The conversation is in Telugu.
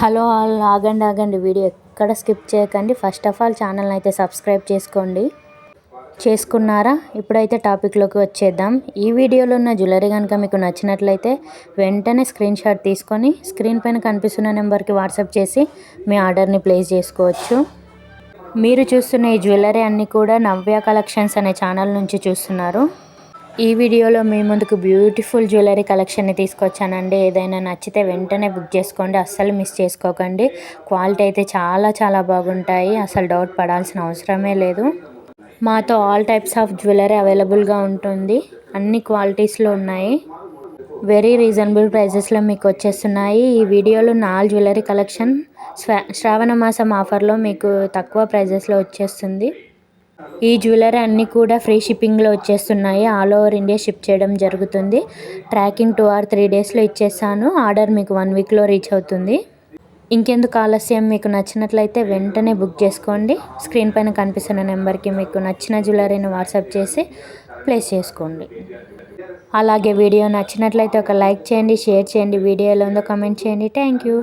హలో ఆల్ ఆగండి ఆగండి. వీడియో ఎక్కడ స్కిప్ చేయకండి. ఫస్ట్ ఆఫ్ ఆల్ ఛానల్ని అయితే సబ్స్క్రైబ్ చేసుకోండి. చేసుకున్నారా? ఇప్పుడైతే టాపిక్లోకి వచ్చేద్దాం. ఈ వీడియోలో ఉన్న జ్యువెలరీ కనుక మీకు నచ్చినట్లయితే వెంటనే స్క్రీన్ షాట్ తీసుకొని స్క్రీన్ పైన కనిపిస్తున్న నెంబర్కి వాట్సాప్ చేసి మీ ఆర్డర్ని ప్లేస్ చేసుకోవచ్చు. మీరు చూస్తున్న ఈ జ్యువెలరీ అన్నీ కూడా నవ్య కలెక్షన్స్ అనే ఛానల్ నుంచి చూస్తున్నారు. ఈ వీడియోలో మీ ముందుకు బ్యూటిఫుల్ జ్యువెలరీ కలెక్షన్ని తీసుకొచ్చానండి. ఏదైనా నచ్చితే వెంటనే బుక్ చేసుకోండి. అస్సలు మిస్ చేసుకోకండి. క్వాలిటీ అయితే చాలా చాలా బాగుంటాయి. అసలు డౌట్ పడాల్సిన అవసరమే లేదు. మాతో ఆల్ టైప్స్ ఆఫ్ జ్యువెలరీ అవైలబుల్గా ఉంటుంది. అన్ని క్వాలిటీస్లో ఉన్నాయి. వెరీ రీజనబుల్ ప్రైజెస్లో మీకు వచ్చేస్తున్నాయి. ఈ వీడియోలో నాలుగు జ్యువెలరీ కలెక్షన్ శ్రావణ మాసం ఆఫర్లో మీకు తక్కువ ప్రైజెస్లో వచ్చేస్తుంది. ఈ జ్యువెలరీ అన్నీ కూడా ఫ్రీ షిప్పింగ్లో వచ్చేస్తున్నాయి. ఆల్ ఓవర్ ఇండియా షిప్ చేయడం జరుగుతుంది. ట్రాకింగ్ టూ ఆర్ త్రీ డేస్లో ఇచ్చేసాను. ఆర్డర్ మీకు వన్ వీక్లో రీచ్ అవుతుంది. ఇంకెందుకు ఆలస్యం? మీకు నచ్చినట్లయితే వెంటనే బుక్ చేసుకోండి. స్క్రీన్ పైన కనిపిస్తున్న నెంబర్కి మీకు నచ్చిన జ్యువెలరీని వాట్సాప్ చేసి ప్లేస్ చేసుకోండి. అలాగే వీడియో నచ్చినట్లయితే ఒక లైక్ చేయండి షేర్ చేయండి వీడియో ఎలా ఉందో కమెంట్ చేయండి. Thank you.